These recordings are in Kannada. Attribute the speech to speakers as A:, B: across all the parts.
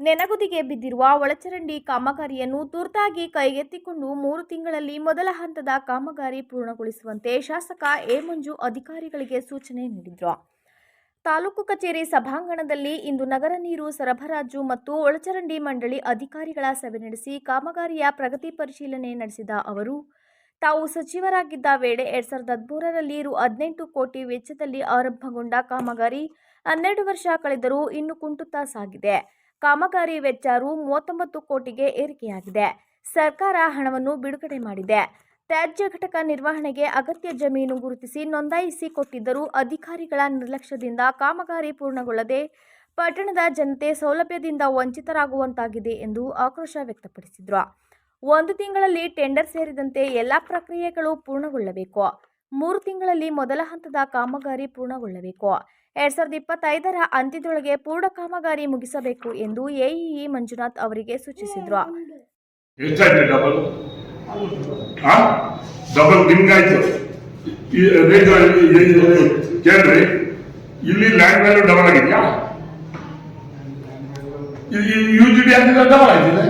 A: ನೆನಗುದಿಗೆ ಬಿದ್ದಿರುವ ಒಳಚರಂಡಿ ಕಾಮಗಾರಿಯನ್ನು ತುರ್ತಾಗಿ ಕೈಗೆತ್ತಿಕೊಂಡು ಮೂರು ತಿಂಗಳಲ್ಲಿ ಮೊದಲ ಹಂತದ ಕಾಮಗಾರಿ ಪೂರ್ಣಗೊಳಿಸುವಂತೆ ಶಾಸಕ ಎ ಮಂಜು ಅಧಿಕಾರಿಗಳಿಗೆ ಸೂಚನೆ ನೀಡಿದರು. ತಾಲೂಕು ಕಚೇರಿ ಸಭಾಂಗಣದಲ್ಲಿ ಇಂದು ನಗರ ನೀರು ಸರಬರಾಜು ಮತ್ತು ಒಳಚರಂಡಿ ಮಂಡಳಿ ಅಧಿಕಾರಿಗಳ ಸಭೆ ನಡೆಸಿ ಕಾಮಗಾರಿಯ ಪ್ರಗತಿ ಪರಿಶೀಲನೆ ನಡೆಸಿದ ಅವರು, ತಾವು ಸಚಿವರಾಗಿದ್ದ ವೇಳೆ ಎರಡ್ ಸಾವಿರದ ಹದಿಮೂರರಲ್ಲಿ ರು ಹದಿನೆಂಟು ಕೋಟಿ ವೆಚ್ಚದಲ್ಲಿ ಆರಂಭಗೊಂಡ ಕಾಮಗಾರಿ ಹನ್ನೆರಡು ವರ್ಷ ಕಳೆದರೂ ಇನ್ನು ಕುಂಟುತ್ತಾ ಸಾಗಿದೆ. ಕಾಮಗಾರಿ ವೆಚ್ಚ ರು ಮೂವತ್ತೊಂಬತ್ತು ಕೋಟಿಗೆ ಏರಿಕೆಯಾಗಿದೆ. ಸರ್ಕಾರ ಹಣವನ್ನು ಬಿಡುಗಡೆ ಮಾಡಿದೆ. ತ್ಯಾಜ್ಯ ಘಟಕ ನಿರ್ವಹಣೆಗೆ ಅಗತ್ಯ ಜಮೀನು ಗುರುತಿಸಿ ನೋಂದಾಯಿಸಿ ಕೊಟ್ಟಿದ್ದರೂ ಅಧಿಕಾರಿಗಳ ನಿರ್ಲಕ್ಷ್ಯದಿಂದ ಕಾಮಗಾರಿ ಪೂರ್ಣಗೊಳ್ಳದೆ ಪಟ್ಟಣದ ಜನತೆ ಸೌಲಭ್ಯದಿಂದ ವಂಚಿತರಾಗುವಂತಾಗಿದೆ ಎಂದು ಆಕ್ರೋಶ ವ್ಯಕ್ತಪಡಿಸಿದರು. ಒಂದು ತಿಂಗಳಲ್ಲಿ ಟೆಂಡರ್ ಸೇರಿದಂತೆ ಎಲ್ಲ ಪ್ರಕ್ರಿಯೆಗಳು ಪೂರ್ಣಗೊಳ್ಳಬೇಕು. ಮೂರು ತಿಂಗಳಲ್ಲಿ ಮೊದಲ ಹಂತದ ಕಾಮಗಾರಿ ಪೂರ್ಣಗೊಳ್ಳಬೇಕು. ಎರಡ್ ಸಾವಿರದ ಇಪ್ಪತ್ತೈದರ ಅಂತ್ಯದೊಳಗೆ ಪೂರ್ಣ ಕಾಮಗಾರಿ ಮುಗಿಸಬೇಕು ಎಂದು ಎಇಇ ಮಂಜುನಾಥ್ ಅವರಿಗೆ ಸೂಚಿಸಿದರು.
B: ಇಲ್ಲಿ ಲ್ಯಾಂಡ್ ವ್ಯಾಲ್ಯೂ ಡಬಲ್ ಆಗಿದ್ಯಾ? ಯು ಜಿ ಡಿ ಆಗಿದ್ರೆ ಡಬಲ್ ಆಗಿದೆ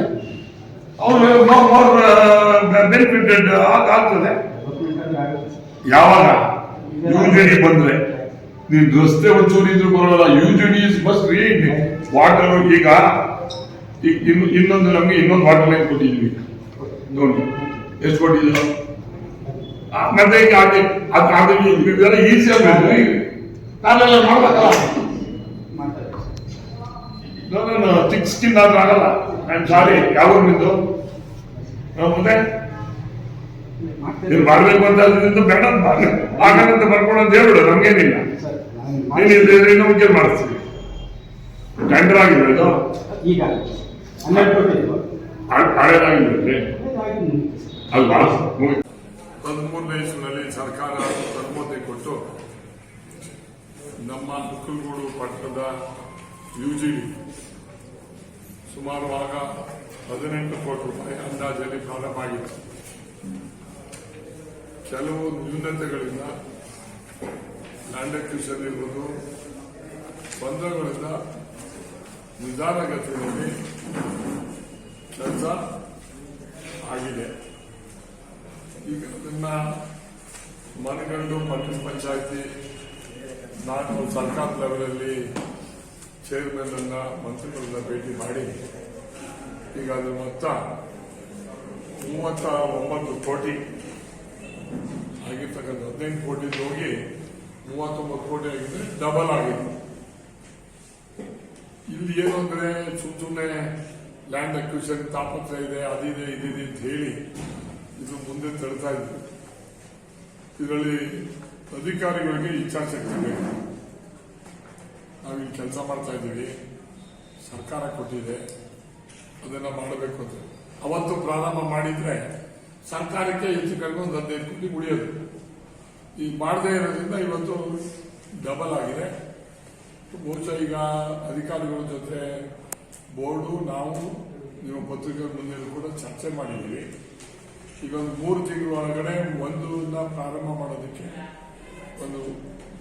B: ಅವರು ಮೋರ್ ಬೆನಿಫಿಟೆಡ್ ಆಗ್ತದೆ. ಯಾವಾಗ? ಯು ಜಿ ಡಿ ಬಂದ್ರೆ. ನೀವು ರಸ್ತೆ ಒಂಚೂರು ಇದ್ರು ಬರೋಲ್ಲ. U G D is must read water ಈಗ ಇನ್ನು ಇನ್ನೊಂದು ನಮಗೆ ಇನ್ನೊಂದು ವಾಟರ್ ಲೈನ್ ಕೊಟ್ಟಿದ್ವಿ. ನೋಡಿ ಎಷ್ಟು ಕೊಟ್ಟಿದ್ದೀವಿ ಆ, ಮತ್ತೆ ಈಗ ಅದೇ ಅದು ಅದು ಇದೆಲ್ಲ ಈಸಿ ಆಗ್ಬೇಕು ನಾನೆಲ್ಲ ಮಾಡ್ಬೇಕಲ್ಲ? ನಾನು ಚಿಕ್ಕ ಸ್ಕಿನ್ ಆದ್ರೆ ಆಗಲ್ಲ. ಐ ಆಮ್ ಸಾರಿ ಯಾವಾಗ ನಿಂದು? ಮುಂದೆ ನೀವು ಮಾಡ್ಬೇಕು ಅಂತ ಅದರಿಂದ ಬೇಡ ಆಗಂತ ಬರ್ಕೊಂಡು ಅಂತ ಹೇಳ್ಬಿಡು ನಮ್ಗೇನಿಲ್ಲ. ನೀನು ಇದ್ರೆ ಇನ್ನು ಮುಂಚೆ ಮಾಡಿಸ್ತೀವಿ ಟೆಂಡರ್ ಆಗಿಲ್ಲ ಇದು.
C: ಈಗ
B: ಹಳೇದಾಗಿಲ್ಲ
C: ಹನ್ನೆರಡು
B: ಅಲ್ವಾ ಹದಿಮೂರನೇ ಇಸ್ವಿನಲ್ಲಿ ಸರ್ಕಾರ ಅನುಮತಿ ಕೊಟ್ಟು ನಮ್ಮ ಮುಕ್ಕಲಗೂಡು ಪಟ್ಟಣದ ಜಿ ಸುಮಾರು ಆಗ ಹದಿನೆಂಟು ಕೋಟಿ ರೂಪಾಯಿ ಅಂದಾಜಲ್ಲಿ ಪ್ರಾರಂಭ ಆಗಿದೆ. ಕೆಲವು ನ್ಯೂನತೆಗಳಿಂದ ಲ್ಯಾಂಡ್ ಅಕ್ವಿಷನ್ ಇರ್ಬೋದು ಬಂಧಗಳಿಂದ ನಿಧಾನಗತಿಯಲ್ಲಿ ಕೆಲಸ ಆಗಿದೆ. ಈಗ ಅದನ್ನ ಮನಗಂಡು ಪಟ್ಟಣ ಪಂಚಾಯತಿ, ನಾನು ಸರ್ಕಾರ ಲೆವೆಲಲ್ಲಿ ಚೇರ್ಮನ್ ಅನ್ನ ಮಂತ್ರಿಗಳನ್ನ ಭೇಟಿ ಮಾಡಿ, ಈಗ ಅದರ ಮೊತ್ತ ಮೂವತ್ತ ಒಂಬತ್ತು ಕೋಟಿ ಆಗಿರ್ತಕ್ಕಂಥ ಹದಿನೆಂಟು ಕೋಟಿ ಹೋಗಿ ಮೂವತ್ತೊಂಬತ್ತು ಕೋಟಿ ಆಗಿದ್ರೆ ಡಬಲ್ ಆಗಿದೆ ಇಲ್ಲಿ ಏನು ಅಂದ್ರೆ ಸುಮ್ ಸುಮ್ಮನೆ ಲ್ಯಾಂಡ್ ಅಕ್ವಿಷನ್ ತಾಪತ್ರ ಇದೆ ಅದಿದೆ ಇದಿದೆ ಅಂತ ಹೇಳಿ ಇದು ಮುಂದೆ ತಳ್ತಾ ಇದ್ರು. ಇದರಲ್ಲಿ ಅಧಿಕಾರಿಗಳಿಗೆ ಇಚ್ಛಾಶಕ್ತಿ ಬೇಕು ನಾವಿಲ್ಲಿ ಕೆಲಸ ಮಾಡ್ತಾ ಇದ್ದೀವಿ. ಸರ್ಕಾರ ಕೊಟ್ಟಿದೆ. ಅದನ್ನ ಮಾಡಬೇಕು ಅಂತ. ಅವತ್ತು ಪ್ರಾರಂಭ ಮಾಡಿದ್ರೆ ಸರ್ಕಾರಕ್ಕೆ ಹೆಚ್ಚು ಕಡಿಮೆ ಒಂದು ಹದಿನೈದು ಕೋಟಿ ಉಳಿಯೋದು. ಈಗ ಮಾಡದೇ ಇರೋದ್ರಿಂದ ಇವತ್ತು ಡಬಲ್ ಆಗಿದೆ. ಬಹುಶಃ ಈಗ ಅಧಿಕಾರಿಗಳ ಜೊತೆ ಬೋರ್ಡು, ನಾವು, ನಿಮ್ಮ ಪತ್ರಿಕೆ ಮುಂದೆ ಕೂಡ ಚರ್ಚೆ ಮಾಡಿದ್ದೀವಿ. ಈಗ ಒಂದು ಮೂರು ತಿಂಗಳ ಒಳಗಡೆ ಒಂದನ್ನ ಪ್ರಾರಂಭ ಮಾಡೋದಕ್ಕೆ ಒಂದು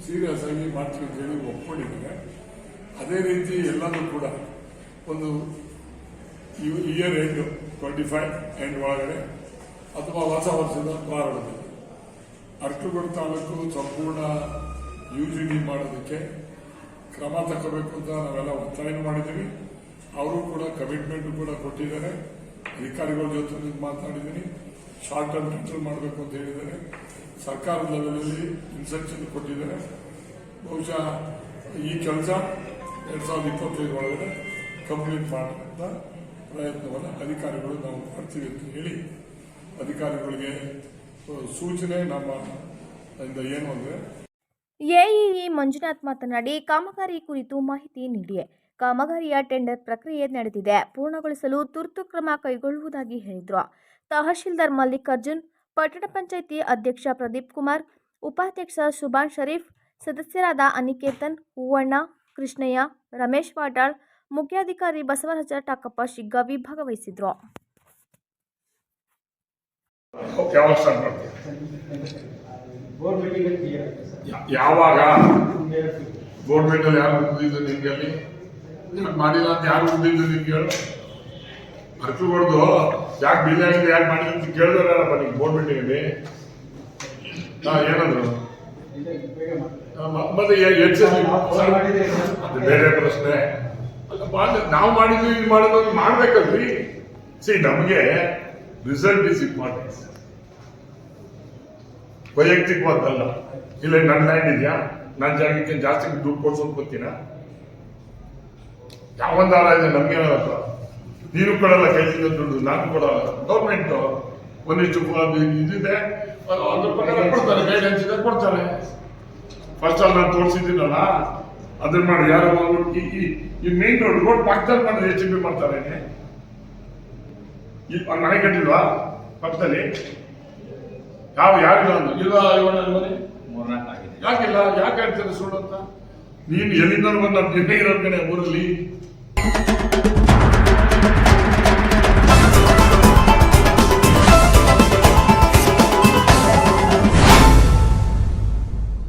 B: ಸೀರಿಯಸ್ ಆಗಿ ಮಾಡ್ತೀವಿ ಅಂತ ಹೇಳಿ ಒಪ್ಕೊಂಡಿದ್ದಾರೆ ಅದೇ ರೀತಿ ಎಲ್ಲನೂ ಕೂಡ ಒಂದು year end twenty five end ಒಳಗಡೆ ಅಥವಾ ಹೊಸ ವರ್ಷದ ಪ್ರಾರಂಭದಲ್ಲಿ. ಅರಕಲಗೂಡು ತಾಲೂಕು ಸಂಪೂರ್ಣ ಯು ಮಾಡೋದಕ್ಕೆ ಕ್ರಮ ತಗೋಬೇಕು ಅಂತ ನಾವೆಲ್ಲ ಒತ್ತಾಯ ಮಾಡಿದ್ದೀವಿ. ಅವರು ಕೂಡ ಕಮಿಟ್ಮೆಂಟ್ ಕೂಡ ಕೊಟ್ಟಿದ್ದಾರೆ. ಅಧಿಕಾರಿಗಳ ಜೊತೆ ಮಾತನಾಡಿದ್ದೀನಿ ಶಾರ್ಟ್ ಟರ್ಮ್ ಕಂಟ್ರೋಲ್ ಮಾಡಬೇಕು ಅಂತ ಹೇಳಿದ್ದಾರೆ. ಸರ್ಕಾರದ ಲೆವೆಲಲ್ಲಿ ಇನ್ಸ್ಟ್ರಕ್ಷನ್ ಕೊಟ್ಟಿದ್ದಾರೆ. ಬಹುಶಃ ಈ ಕೆಲಸ ಎರಡ್ ಸಾವಿರದ ಇಪ್ಪತ್ತೈದು ಒಳಗಡೆ ಕಂಪ್ಲೀಟ್ ಮಾಡುವಂತ ಪ್ರಯತ್ನವನ್ನು ಅಧಿಕಾರಿಗಳು ನಾವು ಮಾಡ್ತೀವಿ ಅಂತ ಹೇಳಿ ಅಧಿಕಾರಿಗಳಿಗೆ ಸೂಚನೆ ನಮ್ಮ ಏನು ಅಂದ್ರೆ
A: ಎಇಇ ಮಂಜುನಾಥ್ ಮಾತನಾಡಿ, ಕಾಮಗಾರಿ ಕುರಿತು ಮಾಹಿತಿ ನೀಡಿ ಕಾಮಗಾರಿಯ ಟೆಂಡರ್ ಪ್ರಕ್ರಿಯೆ ನಡೆದಿದೆ. ಪೂರ್ಣಗೊಳಿಸಲು ತುರ್ತು ಕ್ರಮ ಕೈಗೊಳ್ಳುವುದಾಗಿ ಹೇಳಿದರು. ತಹಶೀಲ್ದಾರ್ ಮಲ್ಲಿಕಾರ್ಜುನ್, ಪಟ್ಟಣ ಪಂಚಾಯಿತಿ ಅಧ್ಯಕ್ಷ ಪ್ರದೀಪ್ ಕುಮಾರ್, ಉಪಾಧ್ಯಕ್ಷ ಸುಭಾನ್ ಶರೀಫ್, ಸದಸ್ಯರಾದ ಅನಿಕೇತನ್, ಹೂವಣ್ಣ, ಕೃಷ್ಣಯ್ಯ, ರಮೇಶ್ ವಾಟಾಳ್ ಮುಖ್ಯಾಧಿಕಾರಿ ಬಸವರಾಜ ಟಾಕಪ್ಪ ಶಿಗ್ಗಾವಿ ಭಾಗವಹಿಸಿದ್ರು.
B: ಯಾವಾಗ? ಸ್ಟಾರ್ಟ್ ಮಾಡ್ತೀವಿ ಯಾವಾಗ ಮೀಟರ್ ಯಾರು ಬಂದಿದ್ದು ನಿಮ್ಗೆ ಅಲ್ಲಿ?
D: ಮಾಡಿಲ್ಲ ಅಂತ ಯಾರು ಉಳಿದಿದ್ದು ನಿಮ್ಗೆ ಹೇಳು. ಹೊಡೆದು ಯಾಕೆ ಬಿಲ್ ಆಗಿದೆ ಯಾಕೆ ಮಾಡಿಲ್ಲ ಅಂತ ಕೇಳಿದಾರಪ್ಪ ನೀವು ಬೋರ್ಡ್ ಮೀಟಿಂಗಲ್ಲಿ ಹಾ ಏನಂದ್ರು? ಮತ್ತೆ ಎಚ್
C: ಮಾಡಿದ್ರೆ
D: ಅದು ಬೇರೆ ಪ್ರಶ್ನೆ. ನಾವು ಮಾಡಿದ್ವಿ ಇದು ಮಾಡಿದ್ವಿ ಮಾಡ್ಬೇಕಲ್ರಿ. ಸಿ ನಮಗೆ ರಿಸಲ್ಟ್ ಇಸ್ ಇಂಪಾರ್ಟೆನ್ಸ್ ವೈಯಕ್ತಿಕವಾದಲ್ಲ ಇಲ್ಲ, ನನ್ನ ಲ್ಯಾಂಡ್ ಇದೆಯಾ? ನನ್ನ ಜಾಗಕ್ಕೆ ಜಾಸ್ತಿ ದುಡ್ಡು ಕೊಡ್ಸೋದು ಗೊತ್ತೀನ? ಆಳ ಇದೆ ನಮ್ಗೇನಪ್ಪ ನೀನು ಕೊಡಲ್ಲ ಕೈಲಿಂದ ದುಡ್ಡು, ನಾನು ಕೊಡಲ್ಲ. ಗೌರ್ಮೆಂಟ್ ಒಂದಿಷ್ಟು ಇದಿದೆ. ಅದ್ರ ಪ್ರಕಾರ ಕೊಡ್ತಾರೆ ಗೈಡೆನ್ಸ್ ಇದೆ, ಕೊಡ್ತಾರೆ. ಫಸ್ಟ್ ಆಲ್ ನಾನು ತೋರಿಸಿದ್ದೀನಲ್ಲ, ಅದನ್ನ ಮಾಡಿ. ಯಾರು ಈ- ಈ ಮೇನ್ ರೋಡ್ ರೋಡ್ ಪಕ್ಕದಲ್ಲಿ ಮಾಡಿದ್ರೆ ಎಚ್ ಪಿ ಮಾಡ್ತಾರೆ ಮನೆ ಕಟ್ಟಿಲ್ವಾ? ಪಕ್ಕದಲ್ಲಿ? ಯಾವ ಯಾರಿಲ್ಲ ಅಂತ ಇಲ್ಲ ಇವನ ಮನೆ
E: ಮೂರ್ನಾಲ್ಕು ಆಗಿದೆ.
D: ಯಾಕಿಲ್ಲ? ಯಾಕೆ ಹೇಳ್ತಾರೆ ಸುಳ್ಳು ಅಂತ ನೀನು ಎಲ್ಲಿಂದ ಬಂದ ನಿನ್ನೆ ಇರೋದ್ ಕಡೆ ಊರಲ್ಲಿ.